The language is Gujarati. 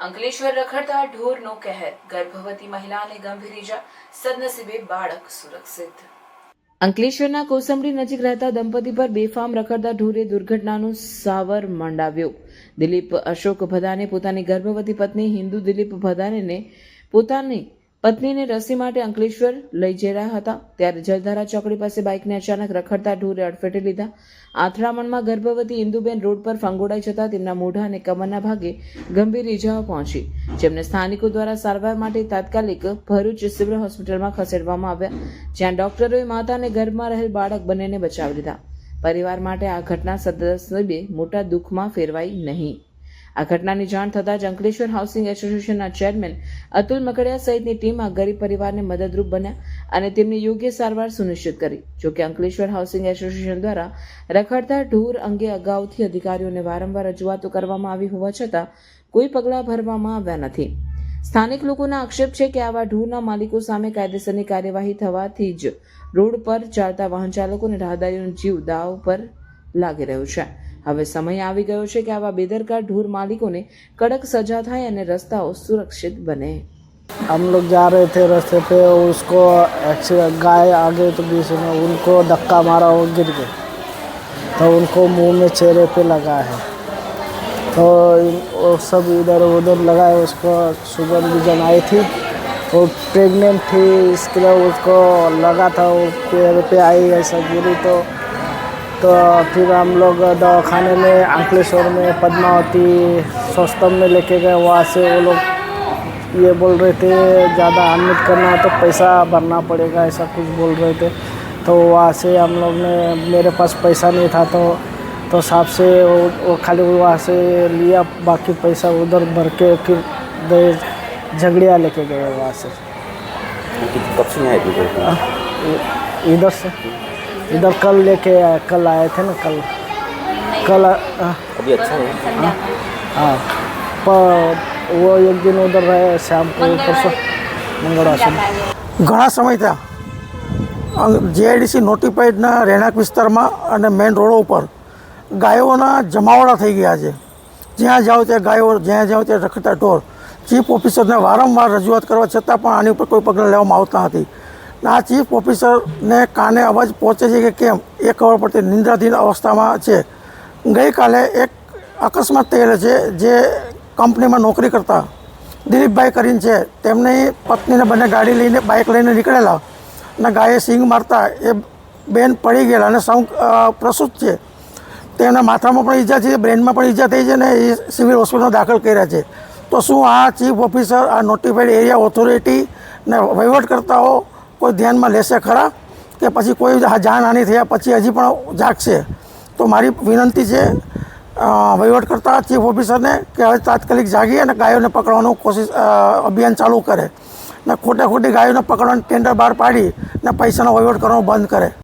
અંકલેશ્વર રખડતા ઢોરનો કહેર. ગર્ભવતી મહિલાને ગંભીર ઈજા. સદનસીબે બાળક સુરક્ષિત. અંકલેશ્વરના કોસંબડી નજીક રહેતા દંપતી પર બેફામ રખડતા ઢોરે દુર્ઘટનાનું સાવર મંડાવ્યો. દિલીપ અશોક ભદાને પોતાની ગર્ભવતી પત્ની હિન્દુ દિલીપ ભદાનેને પોતાની પત્નીને રસી માટે અંકલેશ્વર લઈ જઈ રહ્યા હતા. ત્યારે જલધારા ચોકડી પાસે બાઇકને અચાનક રખડતા ઢોરે અડફેટે લીધા. આથડામણમાં ગર્ભવતી ઇન્દુબેન રોડ પર ફંગોડાઈ જતા તેમના મોઢા અને કમરના ભાગે ગંભીર ઇજાઓ પહોંચી. જેમને સ્થાનિકો દ્વારા સારવાર માટે તાત્કાલિક ભરૂચ સિવિલ હોસ્પિટલમાં ખસેડવામાં આવ્યા, જ્યાં ડોક્ટરોએ માતા અને ગર્ભમાં રહેલ બાળક બંનેને બચાવી લીધા. પરિવાર માટે આ ઘટના સદનસીબે મોટા દુઃખમાં ફેરવાઈ નહીં. આ ઘટનાની જાણ થતાં જ અંકલેશ્વર હાઉસિંગ એસોસિએશનના ચેરમેન અતુલ મકડિયા સહિતની ટીમ આ ગરીબ પરિવારને મદદરૂપ બન્યા અને તેમની યોગ્ય સારવાર સુનિશ્ચિત કરી. જોકે અંકલેશ્વર હાઉસિંગ એસોસિએશન દ્વારા રખડતા ઢૂર અંગે અગાઉથી અધિકારીઓને વારંવાર રજૂઆતો કરવામાં આવી હોવા છતાં કોઈ પગલાં ભરવામાં આવ્યા નથી. સ્થાનિક લોકોના આક્ષેપ છે કે આવા ઢૂરના માલિકો સામે કાયદેસરની કાર્યવાહી થવાથી જ રોડ પર ચાલતા વાહન ચાલકો અને રાહદારીઓનો જીવ દાવ પર લાગી રહ્યો છે. હવે સમય આવી ગયો છે કે આવા બેદરકાર ઢોર માલિકોને કડક સજા થાય અને રસ્તાઓ સુરક્ષિત બને हम लोग जा रहे थे रास्ते पे उसको एक्सीडेंट गाय आगे तो बीच में उनको धक्का मारा वो गिर गए तो उनको मुंह में चेहरे पे लगा है तो इन- वो सब इधर उधर लगा है उसको शुगर विजन आई थी वो प्रेग्नेंट थी इसके लिए उसको लगा था वो पैर पे आई ऐसा गिरी तो तो फिर हम लोग दवाखाने में अंकलेश्वर में पद्मावती सौस्तम में लेके गए। वहाँ से वो लोग ये बोल रहे थे ज़्यादा एडमिट करना है तो पैसा भरना पड़ेगा ऐसा कुछ बोल रहे थे। तो वहाँ से हम लोग ने मेरे पास पैसा नहीं था तो तो साहब से वो, वो खाली वहाँ से लिया बाकी पैसा उधर भर के फिर झगड़िया लेके गए वहाँ से। कब से इधर से। इधर कल लेके आए कल आए थे ना कल कल आ- अभी अच्छा है हाँ पर वो एक दिन उधर रहे शाम को परसों मंगलवार से ઘણા સમય થયા જીઆઈડીસી નોટિફાઈડના રહેણાંક વિસ્તારમાં અને મેઇન રોડો ઉપર ગાયોના જમાવડા થઈ ગયા છે જ્યાં જાઓ ત્યાં ગાયો જ્યાં જાઓ ત્યાં રખડતા ઢોર ચીફ ઓફિસરને વારંવાર રજૂઆત કરવા છતાં પણ આની ઉપર કોઈ પગલાં લેવામાં આવતા નથી આ ચીફ ઓફિસરને કાને અવાજ પહોંચે છે કે કેમ? એ ખબર પડતી નિંદ્રાધીન અવસ્થામાં છે. ગઈકાલે એક અકસ્માત થયેલો છે જે કંપનીમાં નોકરી કરતા દિલીપભાઈ કરીને છે. તેમની પત્નીને બંને ગાડી લઈને બાઇક લઈને નીકળેલા અને ગાયે સિંગ મારતા એ બેન પડી ગયેલા અને સૌ પ્રસૂત છે. તેના માથામાં પણ ઈજા છે, બ્રેનમાં પણ ઈજા થઈ છે ને એ સિવિલ હોસ્પિટલમાં દાખલ કર્યા છે. તો શું આ ચીફ ઓફિસર, આ નોટિફાઈડ એરિયા ઓથોરિટી ને વહીવટકર્તાઓ કોઈ ધ્યાનમાં લેશે ખરા કે પછી કોઈ જાનહાનિ થયા પછી હજી પણ જાગશે? તો મારી વિનંતી છે વહીવટકર્તા ચીફ ઓફિસરને કે હવે તાત્કાલિક જાગી અને ગાયોને પકડવાનું કોશિશ અભિયાન ચાલુ કરે. ને ખોટે ખોટી ગાયોને પકડવાનું ટેન્ડર બહાર પાડી ને પૈસાનો વહીવટ કરવાનું બંધ કરે.